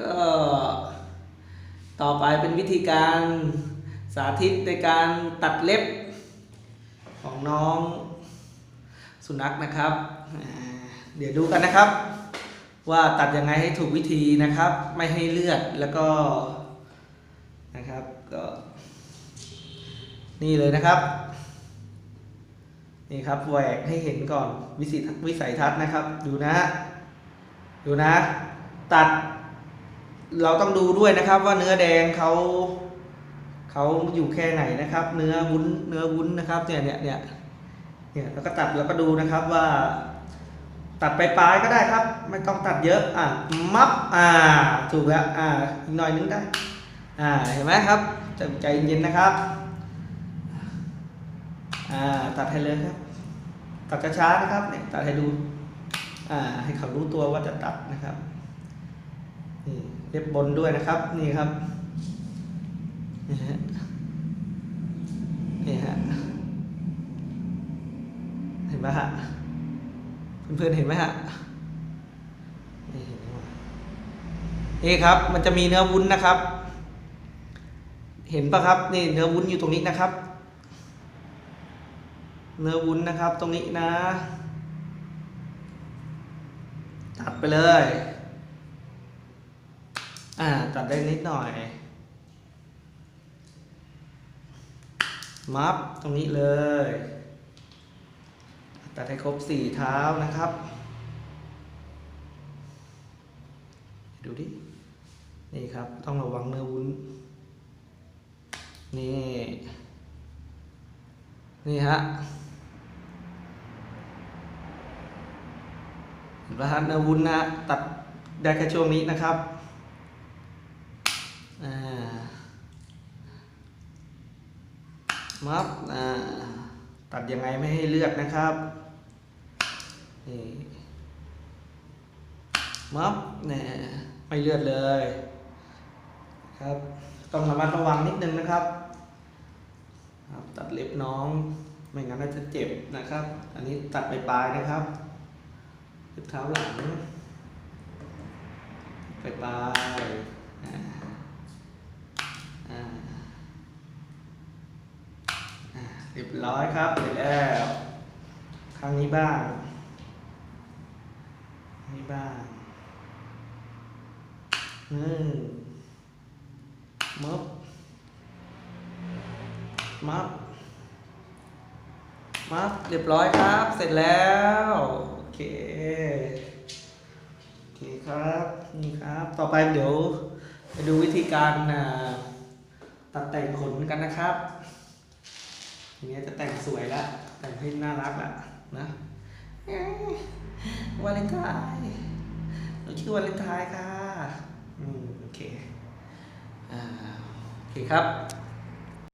ก็ต่อไปเป็นวิธีการสาธิตในการตัดเล็บของน้องสุนัขนะครับ เดี๋ยวดูกันนะครับ ว่าตัดยังไงให้ถูกวิธีนะครับ ไม่ให้เลือดแล้วก็นะครับก็นี่เลยนะครับ นี่ครับแหวกให้เห็นก่อนวิสิวิสัยทัศน์นะครับ ดูนะ ดูนะ ตัด เราต้องดูด้วยนะครับว่าเนื้อแดงเขาเขาอยู่แค่ไหนนะครับ เนื้อวุ้นเนื้อวุ้นนะครับเนี่ยเนี่ยเนี่ยเนี่ยแล้วก็ตัดแล้วก็ดูนะครับว่า ตัดไปปลายๆก็ได้ครับ ไม่ต้องตัดเยอะอะมับอ่าถูกแล้วอ่าอีกหน่อยนึงได้อ่าเห็นไหมครับใจใจเย็นนะครับอ่าตัดให้เลยครับ ตัดช้าๆนะครับเนี่ยตัดให้ดูอ่าให้เขารู้ตัวว่าจะตัดนะครับ นี่เล็บบนด้วยนะครับ นี่ครับนี่ฮะนี่ฮะเห็นไหมฮะเพื่อนๆเห็นไหมฮะนี่ครับ มันจะมีเนื้อวุ้นนะครับ เห็นปะครับนี่เนื้อวุ้นอยู่ตรงนี้นะครับ เนื้อวุ้นนะครับตรงนี้นะ ตัดไปเลย อ่าตัดได้นิดหน่อยมัฟตรงนี้เลย ตัดให้ครบสี่เท้านะครับ ดูดิ นี่ครับ ต้องระวังเนื้อวุ้น นี่ นี่ฮะเห็นไหมฮะเนื้อวุ้นนะ ตัดได้แค่ช่วงนี้นะครับ มัฟอ่าตัดยังไงไม่ให้เลือดนะครับนี่มัฟเนี่ยไม่เลือดเลยครับ ต้องระมัดระวังนิดนึงนะครับครับตัดเล็บน้อง ไม่งั้นน่าจะเจ็บนะครับ อันนี้ตัดไปปลายนะครับเล็บเท้าหลัง ไปปลายอ่าอ่าอ่า เรียบร้อยครับ เสร็จแล้วข้างนี้บ้างนี้บ้างหนึ่งมับมับมับเรียบร้อยครับ เสร็จแล้ว โอเคโอเคครับ นี่ครับ ต่อไปเดี๋ยวไปดูวิธีการตัดแต่งขนกันนะครับ ทีนี้จะแต่งสวยแล้วแต่งให้น่ารักละนะเอ๊ะวาเลนไทน์เราชื่อวาเลนไทน์ค่ะ อืม โอเค อ่า โอเคครับ